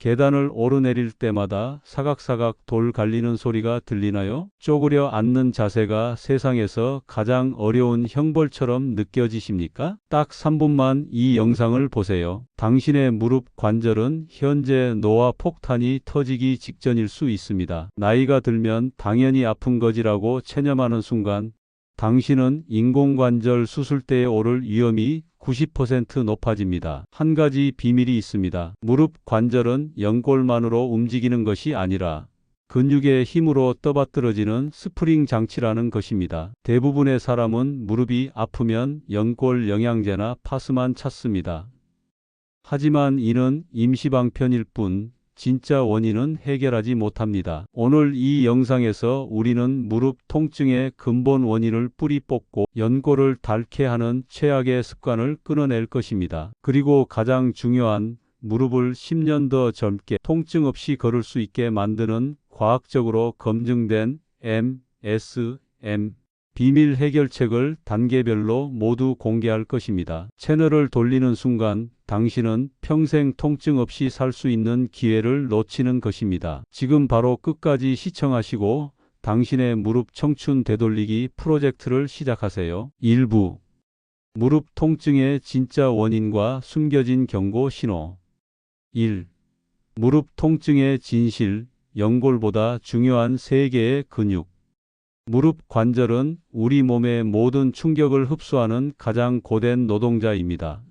계단을 오르내릴 때마다 사각사각 돌 갈리는 소리가 들리나요? 쪼그려 앉는 자세가 세상에서 가장 어려운 형벌처럼 느껴지십니까? 딱 3분만 이 영상을 보세요. 당신의 무릎 관절은 현재 노화 폭탄이 터지기 직전일 수 있습니다. 나이가 들면 당연히 아픈 거지라고 체념하는 순간 당신은 인공관절 수술대에 오를 위험이 90% 높아집니다. 한 가지 비밀이 있습니다. 무릎 관절은 연골만으로 움직이는 것이 아니라 근육의 힘으로 떠받들어지는 스프링 장치라는 것입니다. 대부분의 사람은 무릎이 아프면 연골 영양제나 파스만 찾습니다. 하지만 이는 임시방편일 뿐 진짜 원인은 해결하지 못합니다. 오늘 이 영상에서 우리는 무릎 통증의 근본 원인을 뿌리 뽑고 연골을 닳게 하는 최악의 습관을 끊어낼 것입니다. 그리고 가장 중요한 무릎을 10년 더 젊게 통증 없이 걸을 수 있게 만드는 과학적으로 검증된 MSM 비밀 해결책을 단계별로 모두 공개할 것입니다. 채널을 돌리는 순간 당신은 평생 통증 없이 살 수 있는 기회를 놓치는 것입니다. 지금 바로 끝까지 시청하시고 당신의 무릎 청춘 되돌리기 프로젝트를 시작하세요. 일부 무릎 통증의 진짜 원인과 숨겨진 경고 신호 1. 무릎 통증의 진실, 연골보다 중요한 세 개의 근육 무릎 관절은 우리 몸의 모든 충격을 흡수하는 가장 고된 노동자입니다.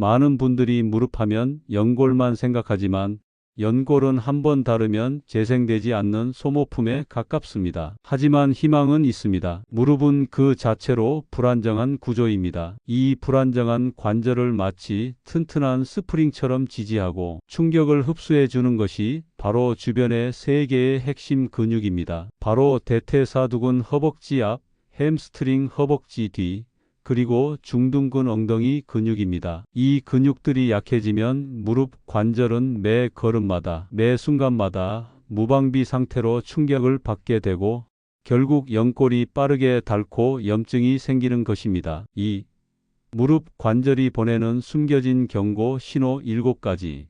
많은 분들이 무릎 하면 연골만 생각하지만 연골은 한 번 다르면 재생되지 않는 소모품에 가깝습니다. 하지만 희망은 있습니다. 무릎은 그 자체로 불안정한 구조입니다. 이 불안정한 관절을 마치 튼튼한 스프링처럼 지지하고 충격을 흡수해 주는 것이 바로 주변의 세 개의 핵심 근육입니다. 바로 대퇴사두근 허벅지 앞, 햄스트링 허벅지 뒤, 그리고 중둔근 엉덩이 근육입니다. 이 근육들이 약해지면 무릎 관절은 매 걸음마다, 매 순간마다 무방비 상태로 충격을 받게 되고 결국 연골이 빠르게 닳고 염증이 생기는 것입니다. 2. 무릎 관절이 보내는 숨겨진 경고 신호 7가지.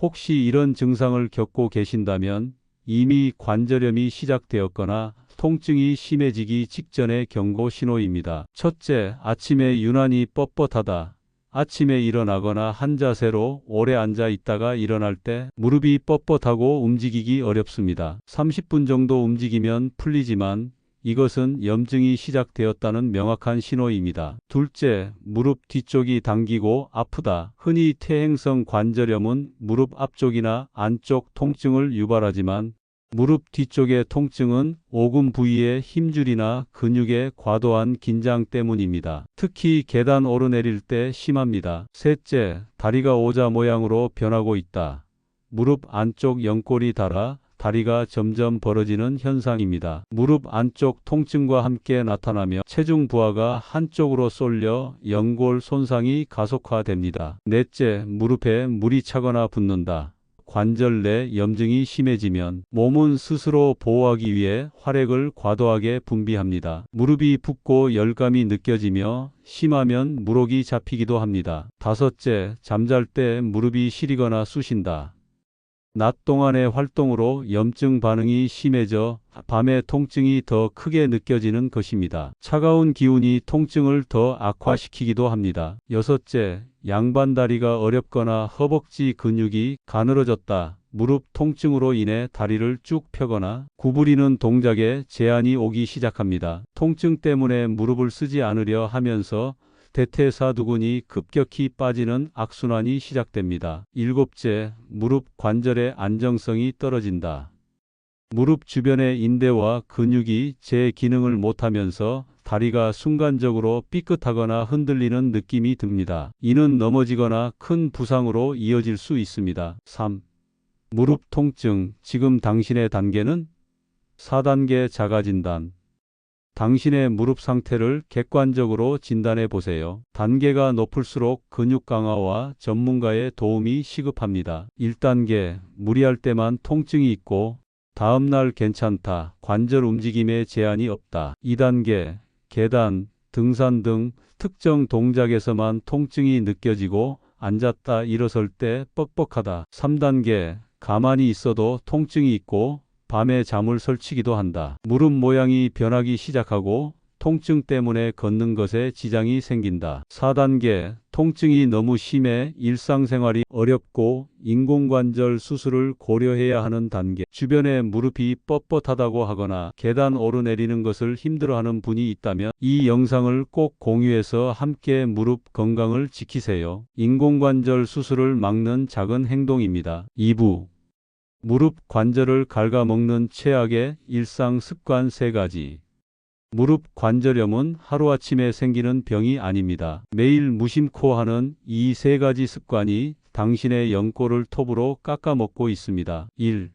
혹시 이런 증상을 겪고 계신다면 이미 관절염이 시작되었거나 통증이 심해지기 직전의 경고 신호입니다. 첫째, 아침에 유난히 뻣뻣하다. 아침에 일어나거나 한 자세로 오래 앉아 있다가 일어날 때 무릎이 뻣뻣하고 움직이기 어렵습니다. 30분 정도 움직이면 풀리지만 이것은 염증이 시작되었다는 명확한 신호입니다. 둘째, 무릎 뒤쪽이 당기고 아프다. 흔히 퇴행성 관절염은 무릎 앞쪽이나 안쪽 통증을 유발하지만 무릎 뒤쪽의 통증은 오금 부위의 힘줄이나 근육의 과도한 긴장 때문입니다. 특히 계단 오르내릴 때 심합니다. 셋째, 다리가 오자 모양으로 변하고 있다. 무릎 안쪽 연골이 닳아 다리가 점점 벌어지는 현상입니다. 무릎 안쪽 통증과 함께 나타나며 체중 부하가 한쪽으로 쏠려 연골 손상이 가속화됩니다. 넷째, 무릎에 물이 차거나 붓는다. 관절 내 염증이 심해지면 몸은 스스로 보호하기 위해 활액을 과도하게 분비합니다. 무릎이 붓고 열감이 느껴지며 심하면 무록이 잡히기도 합니다. 다섯째, 잠잘 때 무릎이 시리거나 쑤신다. 낮 동안의 활동으로 염증 반응이 심해져 밤에 통증이 더 크게 느껴지는 것입니다. 차가운 기운이 통증을 더 악화시키기도 합니다. 여섯째, 양반다리가 어렵거나 허벅지 근육이 가늘어졌다. 무릎 통증으로 인해 다리를 쭉 펴거나 구부리는 동작에 제한이 오기 시작합니다. 통증 때문에 무릎을 쓰지 않으려 하면서 대퇴사두근이 급격히 빠지는 악순환이 시작됩니다. 일곱째, 무릎 관절의 안정성이 떨어진다. 무릎 주변의 인대와 근육이 제 기능을 못하면서 다리가 순간적으로 삐끗하거나 흔들리는 느낌이 듭니다. 이는 넘어지거나 큰 부상으로 이어질 수 있습니다. 3. 무릎 통증. 지금 당신의 단계는 4단계 자가진단. 당신의 무릎 상태를 객관적으로 진단해 보세요. 단계가 높을수록 근육 강화와 전문가의 도움이 시급합니다. 1단계, 무리할 때만 통증이 있고 다음날 괜찮다. 관절 움직임에 제한이 없다. 2단계, 계단, 등산 등 특정 동작에서만 통증이 느껴지고 앉았다 일어설 때 뻑뻑하다. 3단계 가만히 있어도 통증이 있고 밤에 잠을 설치기도 한다. 무릎 모양이 변하기 시작하고 통증 때문에 걷는 것에 지장이 생긴다. 4단계 통증이 너무 심해 일상생활이 어렵고 인공관절 수술을 고려해야 하는 단계. 주변에 무릎이 뻣뻣하다고 하거나 계단 오르내리는 것을 힘들어하는 분이 있다면 이 영상을 꼭 공유해서 함께 무릎 건강을 지키세요. 인공관절 수술을 막는 작은 행동입니다. 2부 무릎 관절을 갉아먹는 최악의 일상 습관 3가지. 무릎 관절염은 하루아침에 생기는 병이 아닙니다. 매일 무심코 하는 이 세 가지 습관이 당신의 연골을 톱으로 깎아먹고 있습니다. 1.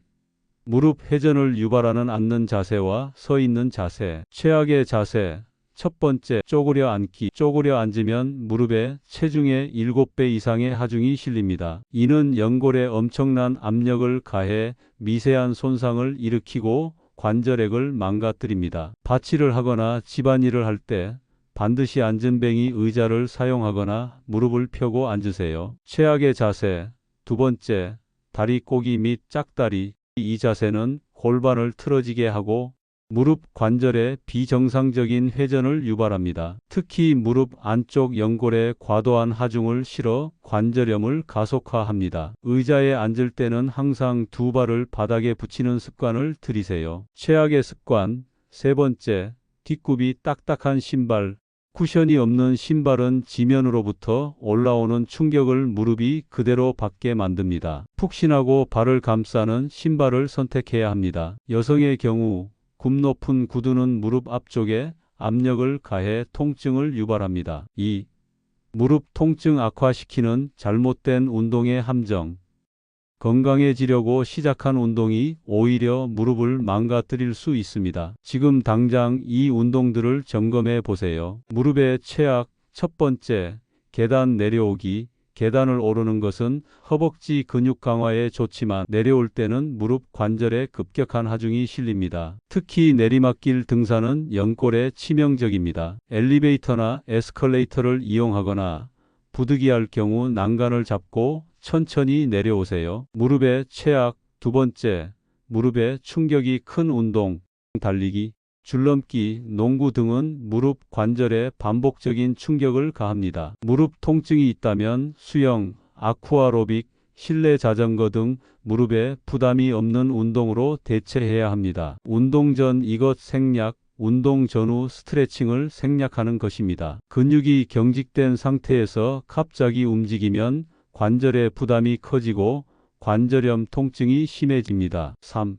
무릎 회전을 유발하는 앉는 자세와 서 있는 자세. 최악의 자세. 첫 번째, 쪼그려 앉기. 쪼그려 앉으면 무릎에 체중의 7배 이상의 하중이 실립니다. 이는 연골에 엄청난 압력을 가해 미세한 손상을 일으키고 관절액을 망가뜨립니다. 받치를 하거나 집안일을 할 때 반드시 앉은뱅이 의자를 사용하거나 무릎을 펴고 앉으세요. 최악의 자세. 두 번째, 다리 꼬기 및 짝다리. 이 자세는 골반을 틀어지게 하고 무릎 관절의 비정상적인 회전을 유발합니다. 특히 무릎 안쪽 연골에 과도한 하중을 실어 관절염을 가속화합니다. 의자에 앉을 때는 항상 두 발을 바닥에 붙이는 습관을 들이세요. 최악의 습관 세 번째, 뒷굽이 딱딱한 신발. 쿠션이 없는 신발은 지면으로부터 올라오는 충격을 무릎이 그대로 받게 만듭니다. 푹신하고 발을 감싸는 신발을 선택해야 합니다. 여성의 경우 굽 높은 구두는 무릎 앞쪽에 압력을 가해 통증을 유발합니다. 2. 무릎 통증 악화시키는 잘못된 운동의 함정. 건강해지려고 시작한 운동이 오히려 무릎을 망가뜨릴 수 있습니다. 지금 당장 이 운동들을 점검해 보세요. 무릎의 최악 첫 번째, 계단 내려오기. 계단을 오르는 것은 허벅지 근육 강화에 좋지만 내려올 때는 무릎 관절에 급격한 하중이 실립니다. 특히 내리막길 등산은 연골에 치명적입니다. 엘리베이터나 에스컬레이터를 이용하거나 부득이할 경우 난간을 잡고 천천히 내려오세요. 무릎의 최악 두 번째, 무릎에 충격이 큰 운동, 달리기, 줄넘기, 농구 등은 무릎 관절에 반복적인 충격을 가합니다. 무릎 통증이 있다면 수영, 아쿠아로빅, 실내 자전거 등 무릎에 부담이 없는 운동으로 대체해야 합니다. 운동 전 이것 생략, 운동 전후 스트레칭을 생략하는 것입니다. 근육이 경직된 상태에서 갑자기 움직이면 관절의 부담이 커지고 관절염 통증이 심해집니다. 3.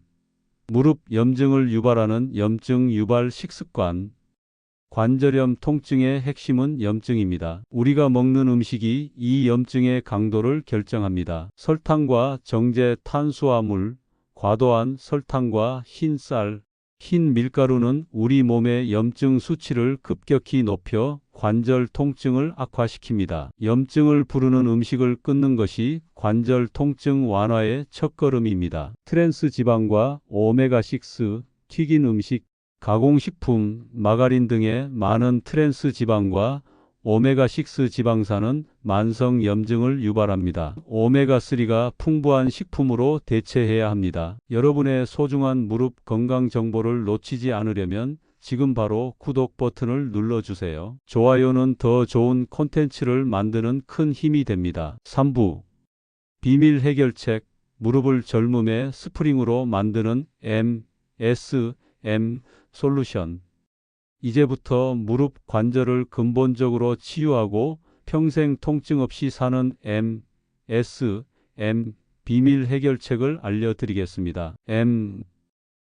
무릎 염증을 유발하는 염증 유발 식습관. 관절염 통증의 핵심은 염증입니다. 우리가 먹는 음식이 이 염증의 강도를 결정합니다. 설탕과 정제 탄수화물, 과도한 설탕과 흰 쌀, 흰 밀가루는 우리 몸의 염증 수치를 급격히 높여 관절 통증을 악화시킵니다. 염증을 부르는 음식을 끊는 것이 관절 통증 완화의 첫걸음입니다. 트랜스 지방과 오메가6, 튀긴 음식, 가공식품, 마가린 등의 많은 트랜스 지방과 오메가6 지방산은 만성 염증을 유발합니다. 오메가3가 풍부한 식품으로 대체해야 합니다. 여러분의 소중한 무릎 건강 정보를 놓치지 않으려면 지금 바로 구독 버튼을 눌러주세요. 좋아요는 더 좋은 콘텐츠를 만드는 큰 힘이 됩니다. 3부 비밀 해결책 무릎을 젊음의 스프링으로 만드는 M, S, M 솔루션 이제부터 무릎 관절을 근본적으로 치유하고 평생 통증 없이 사는 M, S, M 비밀 해결책을 알려드리겠습니다. M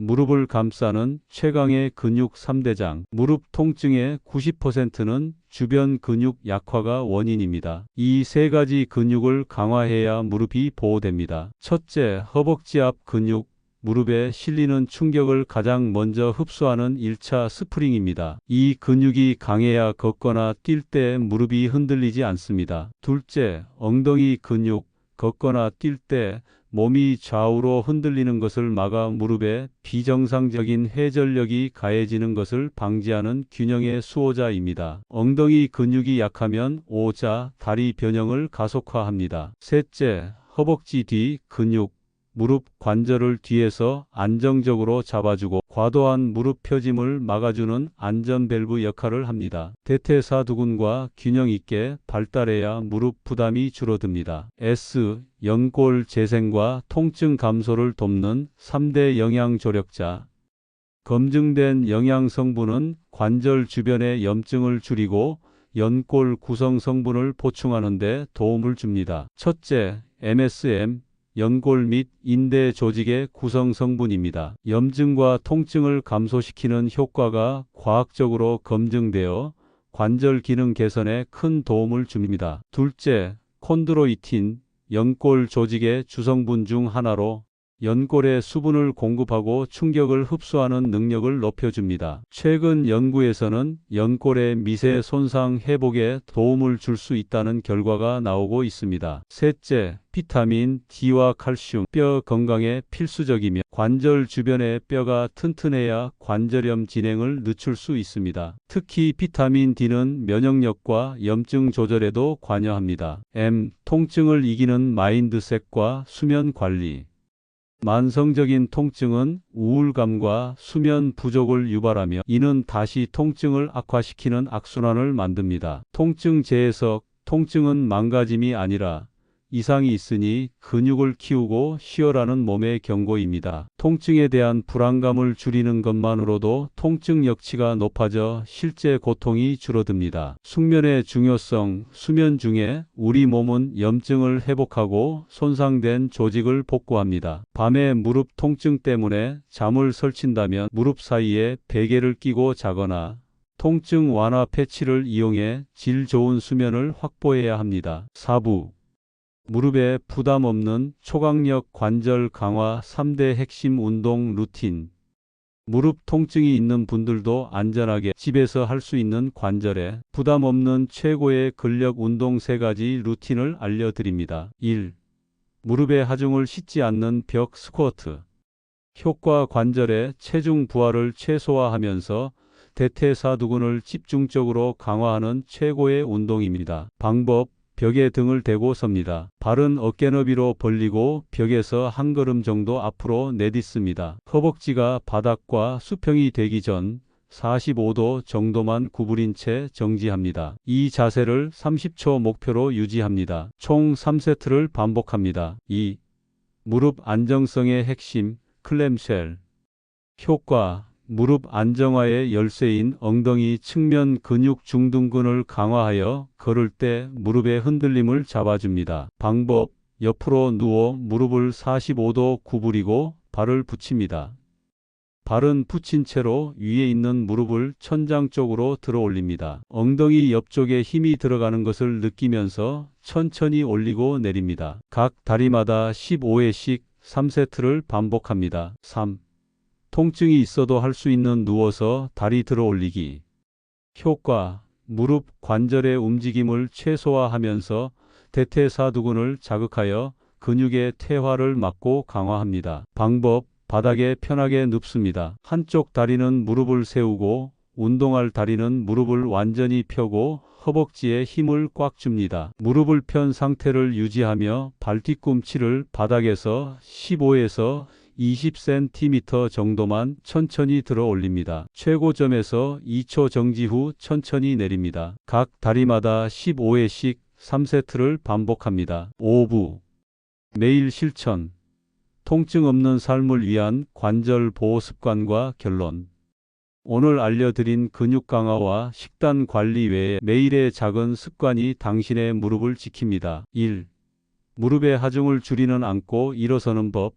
무릎을 감싸는 최강의 근육 3대장. 무릎 통증의 90%는 주변 근육 약화가 원인입니다. 이 세 가지 근육을 강화해야 무릎이 보호됩니다. 첫째, 허벅지 앞 근육. 무릎에 실리는 충격을 가장 먼저 흡수하는 1차 스프링입니다. 이 근육이 강해야 걷거나 뛸 때 무릎이 흔들리지 않습니다. 둘째, 엉덩이 근육. 걷거나 뛸 때 몸이 좌우로 흔들리는 것을 막아 무릎에 비정상적인 회전력이 가해지는 것을 방지하는 균형의 수호자입니다. 엉덩이 근육이 약하면 오자, 다리 변형을 가속화합니다. 셋째, 허벅지 뒤 근육, 무릎 관절을 뒤에서 안정적으로 잡아주고 과도한 무릎 펴짐을 막아주는 안전밸브 역할을 합니다. 대퇴사두근과 균형 있게 발달해야 무릎 부담이 줄어듭니다. S. 연골 재생과 통증 감소를 돕는 3대 영양 조력자. 검증된 영양 성분은 관절 주변의 염증을 줄이고 연골 구성 성분을 보충하는 데 도움을 줍니다. 첫째, MSM 연골 및 인대 조직의 구성 성분입니다. 염증과 통증을 감소시키는 효과가 과학적으로 검증되어 관절 기능 개선에 큰 도움을 줍니다. 둘째, 콘드로이틴 연골 조직의 주성분 중 하나로 연골에 수분을 공급하고 충격을 흡수하는 능력을 높여줍니다. 최근 연구에서는 연골의 미세 손상 회복에 도움을 줄 수 있다는 결과가 나오고 있습니다. 셋째, 비타민 D와 칼슘, 뼈 건강에 필수적이며 관절 주변의 뼈가 튼튼해야 관절염 진행을 늦출 수 있습니다. 특히 비타민 D는 면역력과 염증 조절에도 관여합니다. M. 통증을 이기는 마인드셋과 수면 관리. 만성적인 통증은 우울감과 수면 부족을 유발하며 이는 다시 통증을 악화시키는 악순환을 만듭니다. 통증 재해석, 통증은 망가짐이 아니라 이상이 있으니 근육을 키우고 쉬어라는 몸의 경고입니다. 통증에 대한 불안감을 줄이는 것만으로도 통증 역치가 높아져 실제 고통이 줄어듭니다. 숙면의 중요성, 수면 중에 우리 몸은 염증을 회복하고 손상된 조직을 복구합니다. 밤에 무릎 통증 때문에 잠을 설친다면 무릎 사이에 베개를 끼고 자거나 통증 완화 패치를 이용해 질 좋은 수면을 확보해야 합니다. 4부 무릎에 부담 없는 초강력 관절 강화 3대 핵심 운동 루틴. 무릎 통증이 있는 분들도 안전하게 집에서 할 수 있는 관절에 부담 없는 최고의 근력 운동 3가지 루틴을 알려드립니다. 1. 무릎에 하중을 싣지 않는 벽 스쿼트. 효과 관절의 체중 부하를 최소화하면서 대퇴사두근을 집중적으로 강화하는 최고의 운동입니다. 방법 벽에 등을 대고 섭니다. 발은 어깨 너비로 벌리고 벽에서 한 걸음 정도 앞으로 내딛습니다. 허벅지가 바닥과 수평이 되기 전 45도 정도만 구부린 채 정지합니다. 이 자세를 30초 목표로 유지합니다. 총 3세트를 반복합니다. 2. 무릎 안정성의 핵심 클램쉘 효과 무릎 안정화의 열쇠인 엉덩이 측면 근육 중둔근을 강화하여 걸을 때 무릎의 흔들림을 잡아줍니다. 방법 옆으로 누워 무릎을 45도 구부리고 발을 붙입니다. 발은 붙인 채로 위에 있는 무릎을 천장 쪽으로 들어 올립니다. 엉덩이 옆쪽에 힘이 들어가는 것을 느끼면서 천천히 올리고 내립니다. 각 다리마다 15회씩 3세트를 반복합니다. 3. 통증이 있어도 할 수 있는 누워서 다리 들어 올리기. 효과 무릎 관절의 움직임을 최소화하면서 대퇴사두근을 자극하여 근육의 퇴화를 막고 강화합니다. 방법 바닥에 편하게 눕습니다. 한쪽 다리는 무릎을 세우고 운동할 다리는 무릎을 완전히 펴고 허벅지에 힘을 꽉 줍니다. 무릎을 편 상태를 유지하며 발뒤꿈치를 바닥에서 15에서 20cm 정도만 천천히 들어 올립니다. 최고점에서 2초 정지 후 천천히 내립니다. 각 다리마다 15회씩 3세트를 반복합니다. 5부 매일 실천 통증 없는 삶을 위한 관절 보호 습관과 결론 오늘 알려드린 근육 강화와 식단 관리 외에 매일의 작은 습관이 당신의 무릎을 지킵니다. 1. 무릎의 하중을 줄이는 앉고 일어서는 법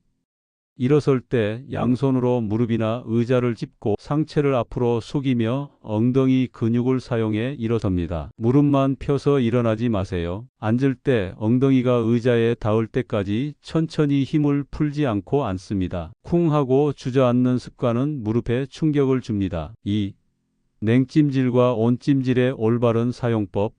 일어설 때 양손으로 무릎이나 의자를 짚고 상체를 앞으로 숙이며 엉덩이 근육을 사용해 일어섭니다. 무릎만 펴서 일어나지 마세요. 앉을 때 엉덩이가 의자에 닿을 때까지 천천히 힘을 풀지 않고 앉습니다. 쿵 하고 주저앉는 습관은 무릎에 충격을 줍니다. 2. 냉찜질과 온찜질의 올바른 사용법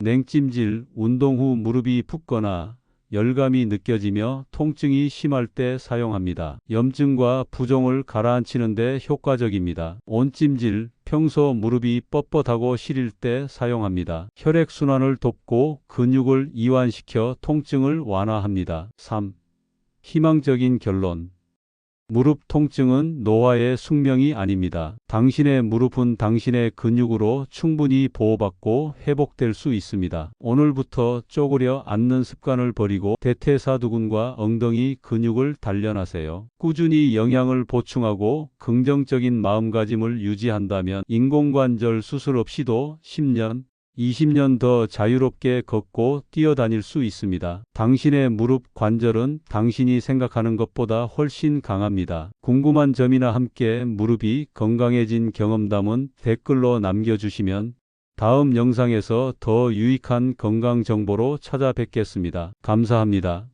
냉찜질 운동 후 무릎이 붓거나 열감이 느껴지며 통증이 심할 때 사용합니다. 염증과 부종을 가라앉히는데 효과적입니다. 온찜질, 평소 무릎이 뻣뻣하고 시릴 때 사용합니다. 혈액순환을 돕고 근육을 이완시켜 통증을 완화합니다. 3. 희망적인 결론. 무릎 통증은 노화의 숙명이 아닙니다. 당신의 무릎은 당신의 근육으로 충분히 보호받고 회복될 수 있습니다. 오늘부터 쪼그려 앉는 습관을 버리고 대퇴사두근과 엉덩이 근육을 단련하세요. 꾸준히 영양을 보충하고 긍정적인 마음가짐을 유지한다면 인공관절 수술 없이도 10년, 20년 더 자유롭게 걷고 뛰어다닐 수 있습니다. 당신의 무릎 관절은 당신이 생각하는 것보다 훨씬 강합니다. 궁금한 점이나 함께 무릎이 건강해진 경험담은 댓글로 남겨주시면 다음 영상에서 더 유익한 건강 정보로 찾아뵙겠습니다. 감사합니다.